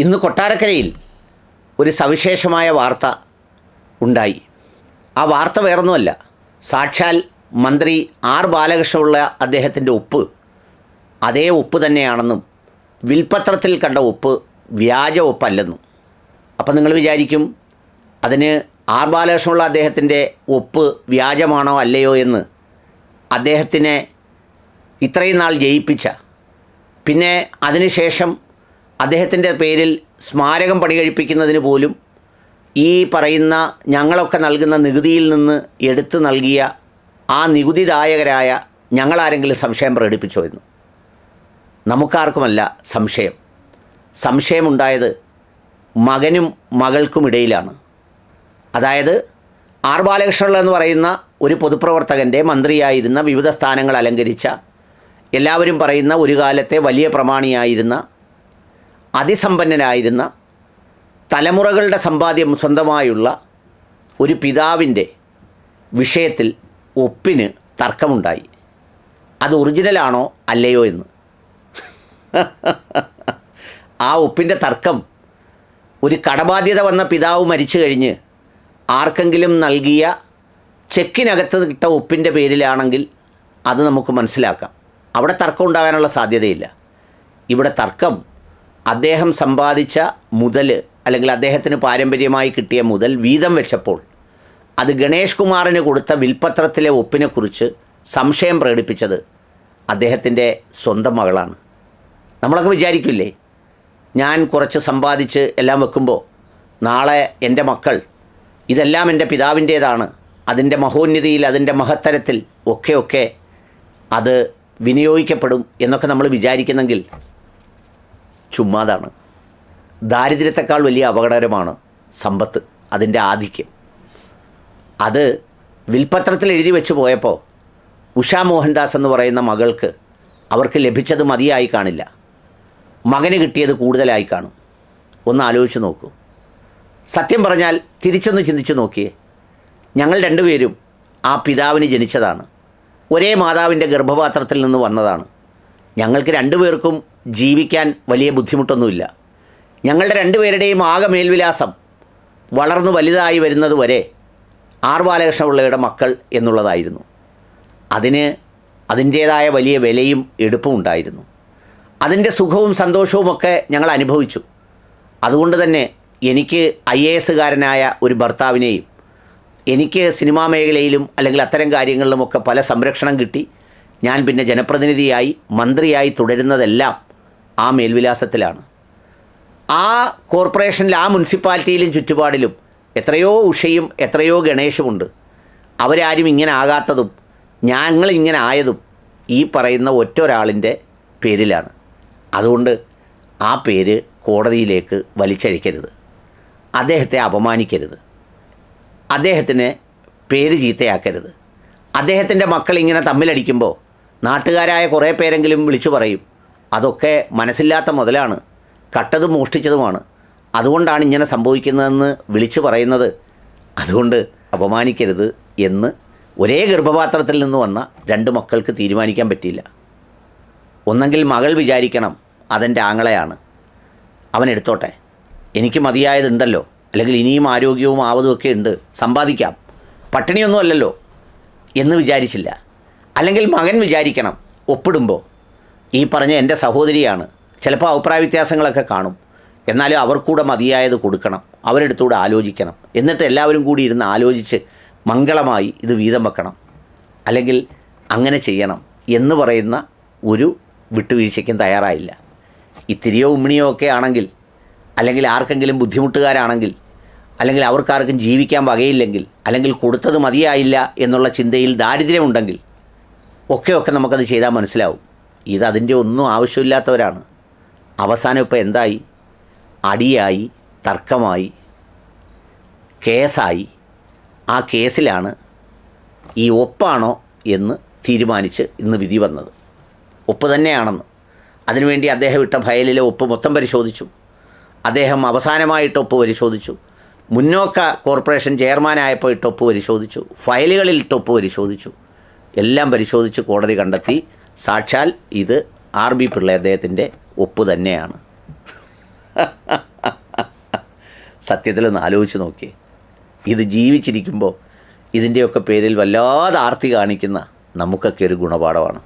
ഇന്ന് കൊട്ടാരക്കരയിൽ ഒരു സവിശേഷമായ വാർത്ത ഉണ്ടായി. ആ വാർത്ത വേറൊന്നുമല്ല. സാക്ഷാൽ മന്ത്രി ആർ ബാലകൃഷ്ണപിള്ള അദ്ദേഹത്തിന്റെ ഉപ്പ് അതേ ഉപ്പ് തന്നെയാണെന്നും വിൽപ്പത്രത്തിൽ കണ്ട ഉപ്പ് വ്യാജ ഉപ്പല്ലെന്നും. അപ്പം നിങ്ങൾ വിചാരിക്കും അതിന് ആർ ബാലകൃഷ്ണപിള്ള അദ്ദേഹത്തിന്റെ ഉപ്പ് വ്യാജമാണോ അല്ലയോ എന്ന് അദ്ദേഹത്തിനെ ഇത്രയും നാൾ ജയിപ്പിച്ച. പിന്നെ അതിനുശേഷം അദ്ദേഹത്തിന്റെ പേരിൽ സ്മാരകം പണികഴിപ്പിക്കുന്നതിന് പോലും ഈ പറയുന്ന ഞങ്ങളൊക്കെ നൽകുന്ന നികുതിയിൽ നിന്ന് എടുത്തു നൽകിയ ആ നികുതിദായകരായ ഞങ്ങളാരെങ്കിലും സംശയം പ്രകടിപ്പിച്ചോ എന്ന്? നമുക്കാർക്കുമല്ല സംശയം. സംശയമുണ്ടായത് മകനും മകൾക്കും ഇടയിലാണ്. അതായത് ആർ ബാലകൃഷ്ണപിള്ള എന്ന് പറയുന്ന ഒരു പൊതുപ്രവർത്തകന്റെ മന്ത്രിയായിരുന്ന വിവിധ സ്ഥാനങ്ങൾ അലങ്കരിച്ച എല്ലാവരും പറയുന്ന ഒരു കാലത്തെ വലിയ പ്രമാണിയായിരുന്ന അതിസമ്പന്നനായിരുന്ന തലമുറകളുടെ സമ്പാദ്യം സ്വന്തമായുള്ള ഒരു പിതാവിന്റെ വിഷയത്തിൽ ഒപ്പിന് തർക്കമുണ്ടായി. അത് ഒറിജിനലാണോ അല്ലയോ എന്ന്. ആ ഒപ്പിന്റെ തർക്കം ഒരു കടബാധ്യത വന്ന പിതാവ് മരിച്ചു കഴിഞ്ഞ് ആർക്കെങ്കിലും നൽകിയ ചെക്കിനകത്ത് ഇട്ട ഒപ്പിന്റെ പേരിലാണെങ്കിൽ അത് നമുക്ക് മനസ്സിലാക്കാം. അവിടെ തർക്കം ഉണ്ടാകാനുള്ള സാധ്യതയില്ല. ഇവിടെ തർക്കം അദ്ദേഹം സമ്പാദിച്ച മുതൽ അല്ലെങ്കിൽ അദ്ദേഹത്തിന് പാരമ്പര്യമായി കിട്ടിയ മുതൽ വീതം വെച്ചപ്പോൾ അത് ഗണേഷ് കുമാറിന് കൊടുത്ത വിൽപ്പത്രത്തിലെ ഒപ്പിനെക്കുറിച്ച് സംശയം പ്രകടിപ്പിച്ചത് അദ്ദേഹത്തിന്റെ സ്വന്തം മകളാണ്. നമ്മളൊക്കെ വിചാരിക്കില്ലേ? ഞാൻ കുറച്ച് സമ്പാദിച്ച് എല്ലാം വെക്കുമ്പോൾ നാളെ എന്റെ മക്കൾ ഇതെല്ലാം എന്റെ പിതാവിന്റേതാണ് അതിന്റെ മഹോന്നതിയിൽ അതിന്റെ മഹത്തരത്തിൽ ഒക്കെ ഒക്കെ അത് വിനിയോഗിക്കപ്പെടും എന്നൊക്കെ നമ്മൾ വിചാരിക്കുന്നെങ്കിൽ ചുമ്മാതാണ്. ദാരിദ്ര്യത്തെക്കാൾ വലിയ അപകടകരമാണ് സമ്പത്ത് അതിന്റെ ആധിക്യം. അത് വിൽപ്പത്രത്തിൽ എഴുതി വെച്ച് പോയപ്പോൾ ഉഷാ മോഹൻദാസ് എന്ന് പറയുന്ന മകൾക്ക് അവർക്ക് ലഭിച്ചത് മതിയായി കാണില്ല. മകന് കിട്ടിയത് കൂടുതലായി കാണും. ഒന്ന് ആലോചിച്ച് നോക്കൂ. സത്യം പറഞ്ഞാൽ തിരിച്ചൊന്ന് ചിന്തിച്ച് നോക്കിയേ. ഞങ്ങൾ രണ്ടുപേരും ആ പിതാവിന് ജനിച്ചതാണ്. ഒരേ മാതാവിന്റെ ഗർഭപാത്രത്തിൽ നിന്ന് വന്നതാണ്. ഞങ്ങൾക്ക് രണ്ടുപേർക്കും ജീവിക്കാൻ വലിയ ബുദ്ധിമുട്ടൊന്നുമില്ല. ഞങ്ങളുടെ രണ്ടുപേരുടെയും ആകെ മേൽവിലാസം വളർന്നു വലുതായി വരുന്നത് വരെ ആർ ബാലകൃഷ്ണപിള്ളയുടെ മക്കൾ എന്നുള്ളതായിരുന്നു. അതിന് അതിന്റേതായ വലിയ വിലയും എടുപ്പും ഉണ്ടായിരുന്നു. അതിന്റെ സുഖവും സന്തോഷവുമൊക്കെ ഞങ്ങൾ അനുഭവിച്ചു. അതുകൊണ്ട് തന്നെ എനിക്ക് ഐ എ എസുകാരനായ ഒരു ഭർത്താവിനെയും എനിക്ക് സിനിമാ മേഖലയിലും അല്ലെങ്കിൽ അത്തരം കാര്യങ്ങളിലുമൊക്കെ പല സംരക്ഷണം കിട്ടി. ഞാൻ പിന്നെ ജനപ്രതിനിധിയായി മന്ത്രിയായി തുടരുന്നതെല്ലാം ആ മേൽവിലാസത്തിലാണ്. ആ കോർപ്പറേഷനിൽ ആ മുനിസിപ്പാലിറ്റിയിലും ചുറ്റുപാടിലും എത്രയോ ഉഷയും എത്രയോ ഗണേശുമുണ്ട്. അവരാരും ഇങ്ങനെ ആകാത്തതും ഞങ്ങൾ ഇങ്ങനെ ആയതും ഈ പറയുന്ന ഒറ്റൊരാളിന്റെ പേരിലാണ്. അതുകൊണ്ട് ആ പേര് കോടതിയിലേക്ക് വലിച്ചഴിക്കരുത്. അദ്ദേഹത്തെ അപമാനിക്കരുത്. അദ്ദേഹത്തിന് പേര് ചീത്തയാക്കരുത്. അദ്ദേഹത്തിന്റെ മക്കൾ ഇങ്ങനെ തമ്മിലടിക്കുമ്പോൾ നാട്ടുകാരായ കുറേ പേരെങ്കിലും വിളിച്ചു പറയും. അതൊക്കെ മനസ്സില്ലാത്ത മുതലാണ്. കട്ടതും മോഷ്ടിച്ചതുമാണ്. അതുകൊണ്ടാണ് ഇങ്ങനെ സംഭവിക്കുന്നതെന്ന് വിളിച്ചു പറയുന്നത്. അതുകൊണ്ട് അപമാനിക്കരുത് എന്ന് ഒരേ ഗർഭപാത്രത്തിൽ നിന്ന് വന്ന രണ്ട് മക്കൾക്ക് തീരുമാനിക്കാൻ പറ്റിയില്ല. ഒന്നെങ്കിൽ മകൾ വിചാരിക്കണം അതെന്റെ ആങ്ങളെയാണ്. അവൻ എടുത്തോട്ടെ. എനിക്ക് മതിയായതുണ്ടല്ലോ. അല്ലെങ്കിൽ ഇനിയും ആരോഗ്യവും ആവതുമൊക്കെ ഉണ്ട്. സമ്പാദിക്കാം. പട്ടിണിയൊന്നും അല്ലല്ലോ എന്ന് വിചാരിച്ചില്ല. അല്ലെങ്കിൽ മകൻ വിചാരിക്കണം ഒപ്പിടുമ്പോൾ ഈ പറഞ്ഞ എന്റെ സഹോദരിയാണ്. ചിലപ്പോൾ അഭിപ്രായ വ്യത്യാസങ്ങളൊക്കെ കാണും. എന്നാലും അവർക്കൂടെ മതിയായത് കൊടുക്കണം. അവരെടുത്തൂടെ ആലോചിക്കണം. എന്നിട്ട് എല്ലാവരും കൂടി ഇരുന്ന് ആലോചിച്ച് മംഗളമായി ഇത് വീതം വെക്കണം. അല്ലെങ്കിൽ അങ്ങനെ ചെയ്യണം എന്ന് പറയുന്ന ഒരു വിട്ടുവീഴ്ചയ്ക്കും തയ്യാറായില്ല. ഇത്തിരിയോ ഉമ്മിണിയോ ഒക്കെ ആണെങ്കിൽ അല്ലെങ്കിൽ ആർക്കെങ്കിലും ബുദ്ധിമുട്ടുകാരാണെങ്കിൽ അല്ലെങ്കിൽ അവർക്കാർക്കും ജീവിക്കാൻ വകയില്ലെങ്കിൽ അല്ലെങ്കിൽ കൊടുത്തത് മതിയായില്ല എന്നുള്ള ചിന്തയിൽ ദാരിദ്ര്യമുണ്ടെങ്കിൽ ഒക്കെ ഒക്കെ നമുക്കത് ചെയ്താൽ മനസ്സിലാവും. ഇത് ഒന്നും ആവശ്യമില്ലാത്തവരാണ്. അവസാനം ഇപ്പോൾ എന്തായി? അടിയായി തർക്കമായി കേസായി. ആ കേസിലാണ് ഈ ഒപ്പാണോ എന്ന് തീരുമാനിച്ച് ഇന്ന് വിധി വന്നത്. ഒപ്പ് തന്നെയാണെന്ന്. അതിനുവേണ്ടി അദ്ദേഹം ഇട്ട ഫയലിലെ ഒപ്പ് മൊത്തം പരിശോധിച്ചു. അദ്ദേഹം അവസാനമായിട്ട് ഒപ്പ് പരിശോധിച്ചു. മുന്നോക്ക കോർപ്പറേഷൻ ചെയർമാനായപ്പോൾ ഇട്ടൊപ്പ് പരിശോധിച്ചു. ഫയലുകളിൽ ഇട്ടൊപ്പ് പരിശോധിച്ചു. എല്ലാം പരിശോധിച്ച് കോടതി കണ്ടെത്തി. സാക്ഷാൽ ഇത് ആർ ബി പിള്ള അദ്ദേഹത്തിന്റെ ഒപ്പ് തന്നെയാണ്. സത്യത്തിലൊന്ന് ആലോചിച്ച് നോക്കിയേ. ഇത് ജീവിച്ചിരിക്കുമ്പോൾ ഇതിന്റെയൊക്കെ പേരിൽ വല്ലാതെ ആർത്തി കാണിക്കുന്ന നമുക്കൊക്കെ ഒരു ഗുണപാഠമാണ്.